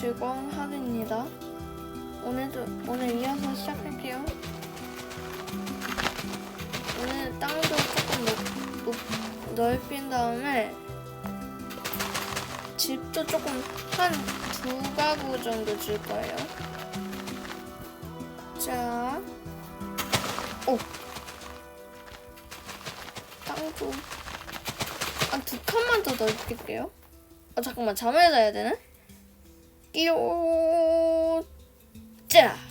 즐거운 하루입니다. 오늘도 오늘 이어서 시작할게요. 오늘 땅도 조금 높, 높, 넓힌 다음에 집도 조금 한 두 가구 정도 줄 거예요. 자, 오, 땅도 한두 칸만 더 넓힐게요. 아 잠깐만 잠을 자야 되 나? 끼오 짜.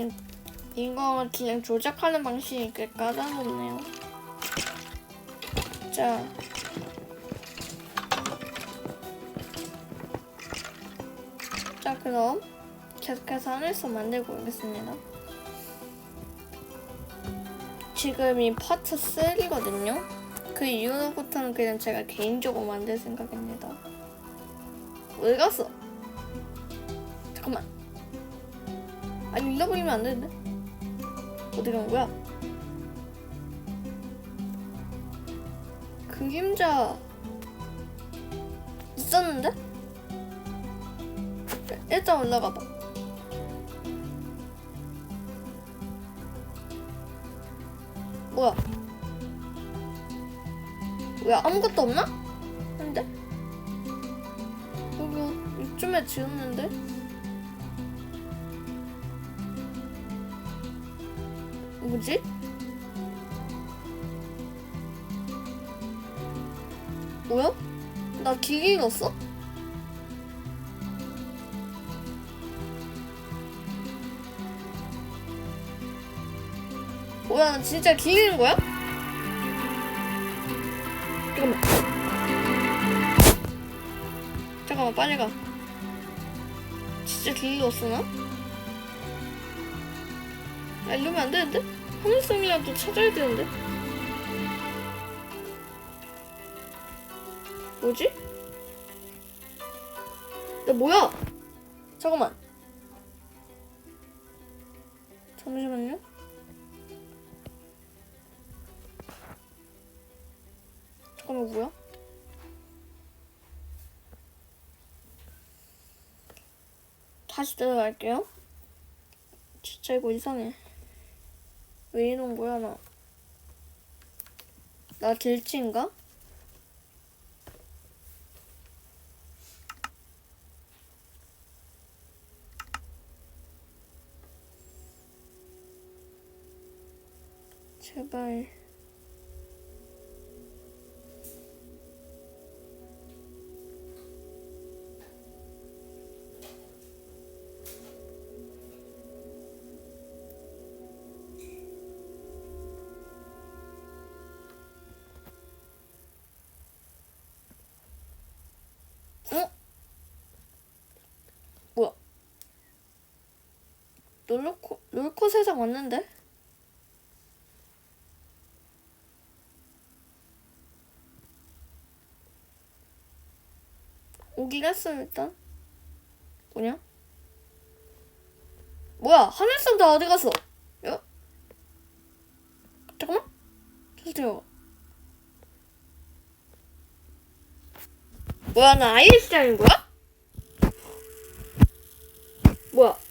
음, 이거 그냥 조작하는 방식이 꽤 까다롭네요. 자. 자, 그럼 계속해서 하늘섬 만들고 오겠습니다. 지금 이 파트 3거든요. 그 이후로부터는 그냥 제가 개인적으로 만들 생각입니다. 왜 갔어? 아니 잃어버리면 안 되는데 어디 간 거야? 그림자 있었는데? 일단 올라가 봐. 뭐야? 왜 아무것도 없나? 근데 여기 이쯤에 지었는데? 뭐지? 뭐야? 나 길이 잃었어? 뭐야, 나 진짜 길 잃은 거야? 잠깐만. 잠깐만, 빨리 가. 진짜 길 잃었어, 나? 아, 이러면 안 되는데? 하늘섬이라도 찾아야 되는데? 뭐지? 야, 뭐야? 잠깐만. 잠시만요. 잠깐만, 뭐야? 다시 들어갈게요. 진짜 이거 이상해. 왜 이런 거야 나? 나 길치인가? 제발. 롤코 롤코 세상 왔는데? 오긴 했어 일단. 뭐냐? 뭐야? 하늘섬 다 어디 갔어? 야? 잠깐만. 다시 들어가. 뭐야 나 아이리스 하는 거야? 뭐야?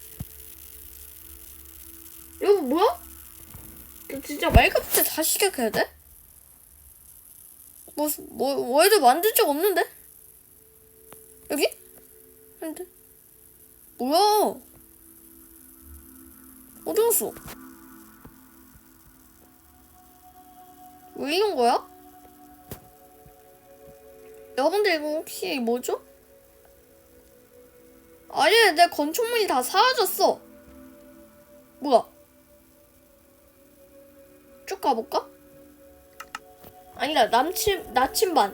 이거 뭐야? 너 진짜 말급때 다시 시작해야 돼? 뭐, 뭐, 월드 만든 적 없는데? 여기? 아닌데? 뭐야? 어디 갔어? 왜 이런 거야? 여러분들 이거 혹시 뭐죠? 아니 내 건축물이 다 사라졌어 뭐야 남측 가볼까? 아니다 남측 나침반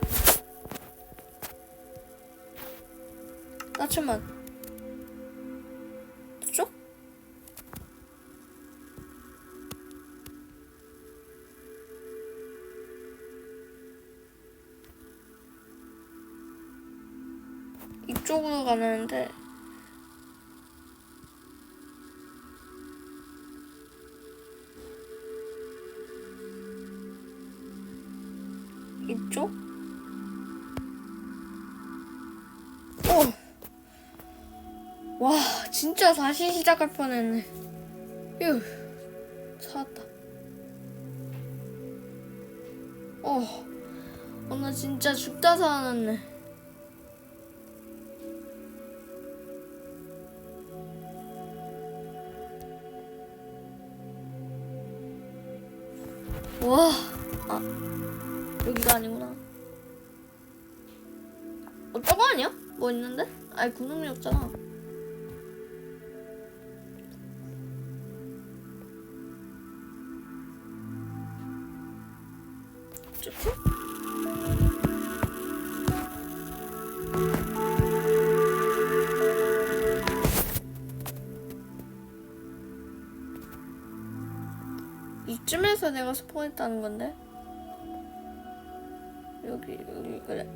나침반 이쪽? 이쪽으로 가는데 이쪽? 어. 와, 진짜 다시 시작할 뻔했네. 휴, 찾았다. 어, 어, 나 진짜 죽다 살아났네. 와, 아, 여기가 아니구나. 어, 저거 아니야? 뭐 있는데? 아니, 구름이 없잖아. 이쯤에서 내가 스폰했다는 건데? 그래.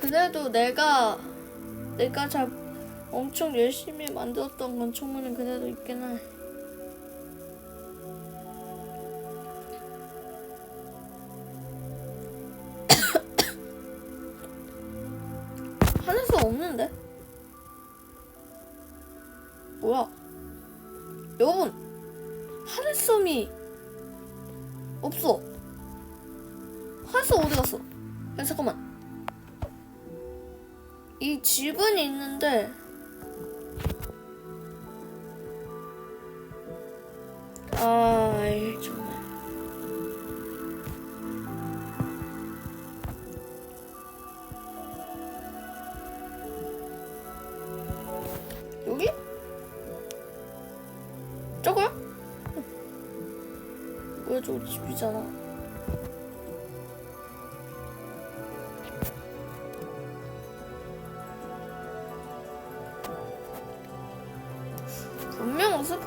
그래도 내가, 내가 잘 엄청 열심히 만들었던 건축물은 그래도 있긴 해. 하늘섬 없는데? 하늘섬 어디 갔어? 야, 잠깐만. 이 집은 있는데 아, 이 정말. 여기? 저거야? 뭐야 저거 집이잖아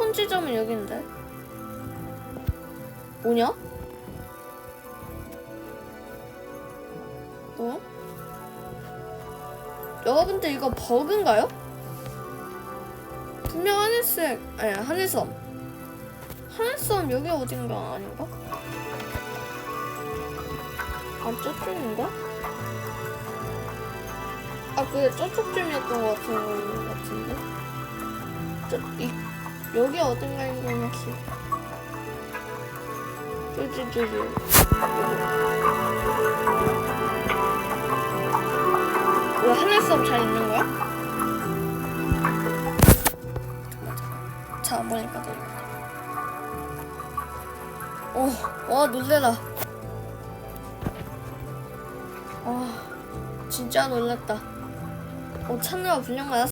스폰지점은 여긴데 뭐냐? 어? 여러분들 이거 버그인가요? 분명 하늘색 아니 하늘섬 하늘섬 여기 어딘가 아닌가? 아 저쪽인가? 아 그래 저쪽쯤이었던 것 같은 거 같은데 저, 이, 여기 어딘가인 거 같이 저저저저 왜 하늘섬 잘 있는 거야? 자, 보니까 돼. 어, 와, 놀래라. 아, 진짜 놀랐다. 어, 찾느라 분량 맞았어.